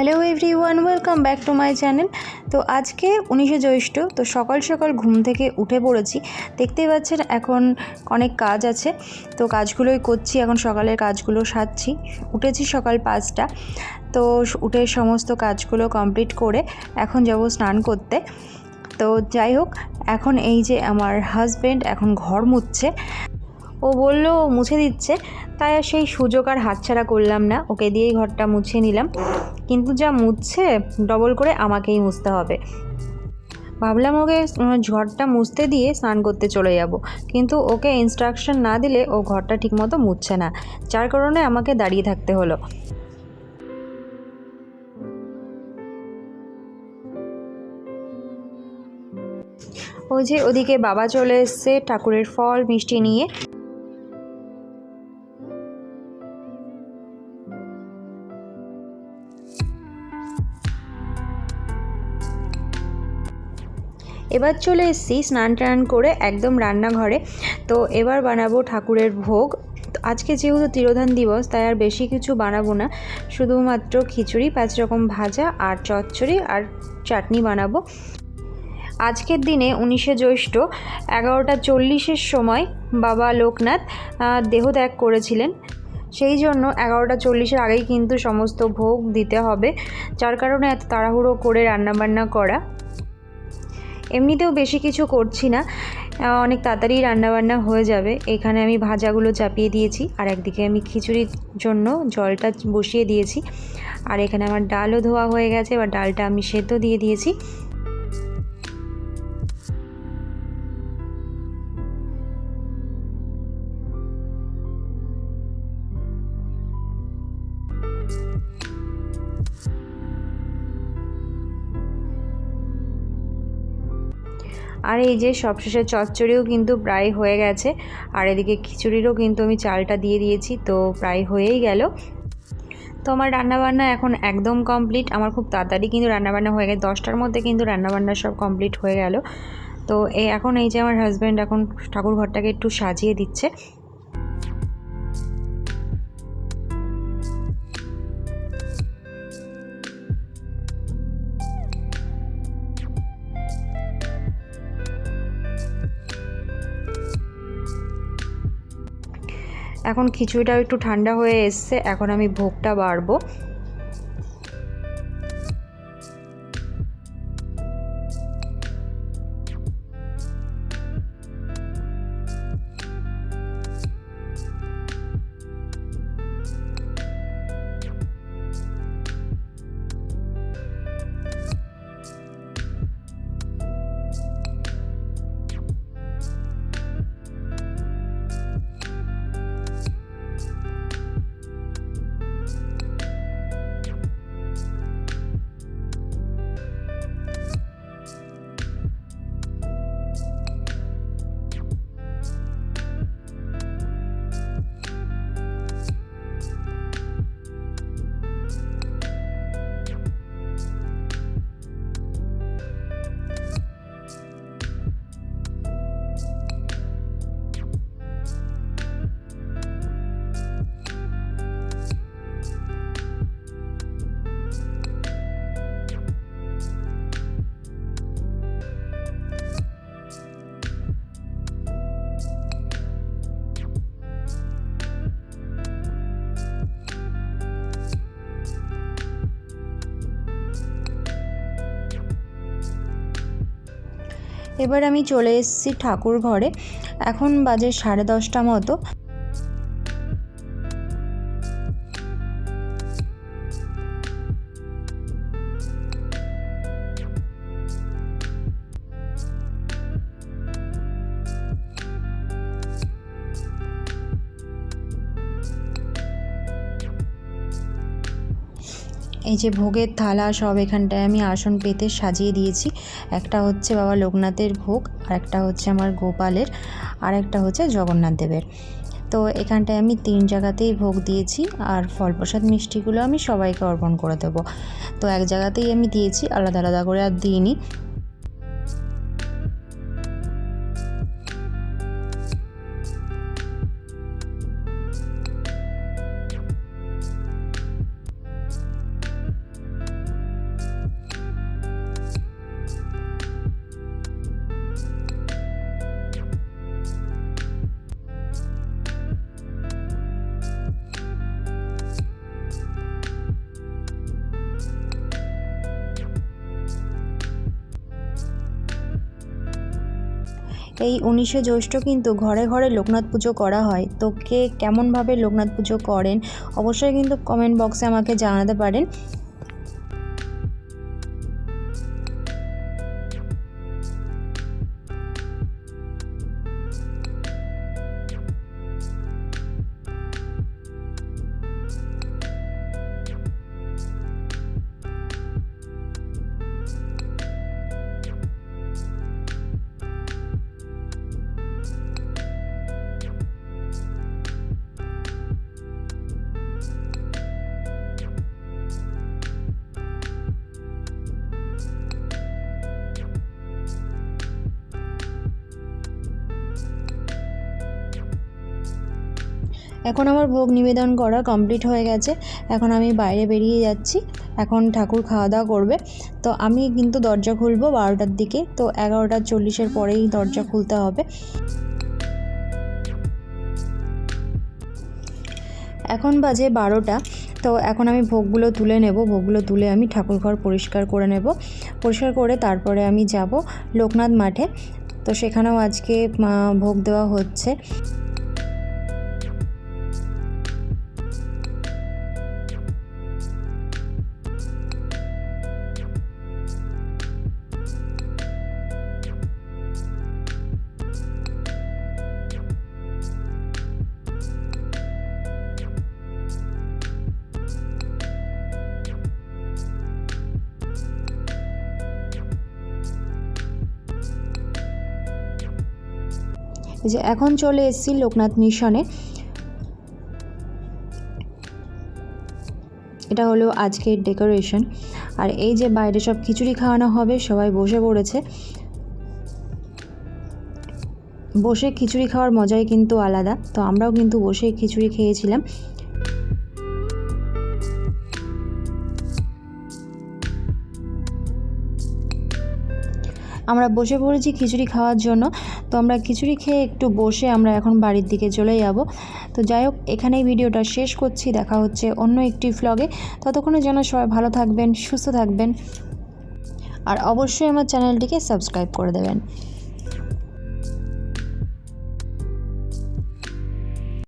Hello everyone welcome back to my channel তো আজকে উনিশে জ্যৈষ্ঠ, তো সকাল সকাল ঘুম থেকে উঠে পড়েছি। দেখতেই পাচ্ছেন এখন অনেক কাজ আছে। তো কাজগুলোই করছি, এখন সকালের কাজগুলো সারছি। উঠেছি সকাল পাঁচটা, তো উঠে সমস্ত কাজগুলো কমপ্লিট করে এখন যাব স্নান করতে। তো যাই হোক, এখন এই যে আমার হাজব্যান্ড এখন ঘর মুছছে ও বলল ও মুছে দিচ্ছে। তাই আর সেই সুযোগ আর হাতছাড়া করলাম না। ওকে দিয়েই ঘরটা মুছে নিলাম। কিন্তু যা মুছছে, ডবল করে আমাকেই মুছতে হবে। ভাবলাম ওকে ঘরটা মুছতে দিয়ে স্নান করতে চলে যাব। কিন্তু ওকে ইনস্ট্রাকশন না দিলে ও ঘরটা ঠিকমতো মুছছে না। যার কারণে আমাকে দাঁড়িয়ে থাকতে হলো। ওই যে ওদিকে বাবা চলে এসছে ঠাকুরের ফল, মিষ্টি নিয়ে। এবার চলে এসেছি স্নান টান করে একদম রান্নাঘরে। তো এবার বানাবো ঠাকুরের ভোগ। আজকে যেহেতু তিরোধান দিবস তাই আর বেশি কিছু বানাবো না। শুধুমাত্র খিচুড়ি পাঁচ রকম ভাজা আর চচ্চড়ি আর চাটনি বানাবো। আজকের দিনে উনিশে জ্যৈষ্ঠ এগারোটা চল্লিশের সময় বাবা লোকনাথ আহ, দেহত্যাগ করেছিলেন। সেই জন্য এগারোটা চল্লিশের আগেই কিন্তু সমস্ত ভোগ দিতে হবে। যার কারণে এত তাড়াহুড়ো করে রান্নাবান্না করা। এমনিতেও বেশি কিছু করছি না। অনেক তাড়াতাড়ি রান্নাবান্না হয়ে যাবে। এখানে আমি ভাজাগুলো চাপিয়ে দিয়েছি আর একদিকে আমি খিচুড়ির জন্য জলটা বসিয়ে দিয়েছি। আর এখানে আমার ডালও ধোয়া হয়ে গেছে। এবার ডালটা আমি সেদ্ধ দিয়ে দিয়েছি। আর এই যে সবশেষে চচ্চড়িও কিন্তু প্রায় হয়ে গেছে। আর এদিকে খিচুড়িরও কিন্তু আমি চালটা দিয়ে দিয়েছি, তো প্রায় হয়েই গেল। তো আমার রান্নাবান্না এখন একদম কমপ্লিট। আমার খুব তাড়াতাড়ি কিন্তু রান্নাবান্না হয়ে গেছে। দশটার মধ্যে কিন্তু রান্নাবান্না সব কমপ্লিট হয়ে গেল। তো এখন এই যে আমার হাজব্যান্ড এখন ঠাকুর ঘরটাকে একটু সাজিয়ে দিচ্ছে। এখন খিচুড়িটাও একটু ঠান্ডা হয়ে এসছে এখন আমি ভোগটা বাড়বো। এবার আমি চলে এসেছি ঠাকুর ঘরে। এখন বাজে সাড়ে দশটা মতো। এই যে ভোগের থালা সব এখানটায় আমি আসন পেতে সাজিয়ে দিয়েছি। একটা হচ্ছে বাবা লোকনাথের ভোগ আর একটা হচ্ছে আমার গোপালের আর একটা হচ্ছে জগন্নাথ দেবের। তো এখানটায় আমি তিন জায়গাতেই ভোগ দিয়েছি আর ফল প্রসাদ মিষ্টিগুলো আমি সবাইকে অর্পণ করে দেবো। তো এক জায়গাতেই আমি দিয়েছি, আলাদা আলাদা করে আর দিইনি। এই উনিশে জ্যৈষ্ঠ কিন্তু ঘরে ঘরে লোকনাথ পুজো করা হয়। তো কে কেমনভাবে লোকনাথ পুজো করেন, অবশ্যই কিন্তু কমেন্ট বক্সে আমাকে জানাতে পারেন। এখন আমার ভোগ নিবেদন করা কমপ্লিট হয়ে গেছে। এখন আমি বাইরে বেরিয়ে যাচ্ছি। এখন ঠাকুর খাওয়া দাওয়া করবে। তো আমি কিন্তু দরজা খুলবো বারোটার দিকে। তো এগারোটা চল্লিশের পরেই দরজা খুলতে হবে। এখন বাজে বারোটা। তো এখন আমি ভোগগুলো তুলে নেব। ভোগগুলো তুলে আমি ঠাকুর ঘর পরিষ্কার করে নেব। পরিষ্কার করে তারপরে আমি যাব লোকনাথ মাঠে। তো সেখানেও আজকে ভোগ দেওয়া হচ্ছে। যে এখন চলে এসেছি লোকনাথ মিশনে। এটা হলো আজকের ডেকোরেশন। আর এই যে বাইরে সব খিচুড়ি খাওয়ানো হবে, সবাই বসে পড়েছে। বসে খিচুড়ি খাওয়ার মজাই কিন্তু আলাদা। তো আমরাও কিন্তু বসে খিচুড়ি খেয়েছিলাম। আমরা বসে পড়েছি খিচুড়ি খাওয়ার জন্য। তো আমরা খিচুড়ি খেয়ে একটু বসে আমরা এখন বাড়ির দিকে চলে যাব। তো যাই হোক, এখানেই ভিডিওটা শেষ করছি। দেখা হচ্ছে অন্য একটি ফ্লগে ততক্ষণে যেন সবাই ভালো থাকবেন, সুস্থ থাকবেন। আর অবশ্যই আমার চ্যানেলটিকে সাবস্ক্রাইব করে দেবেন।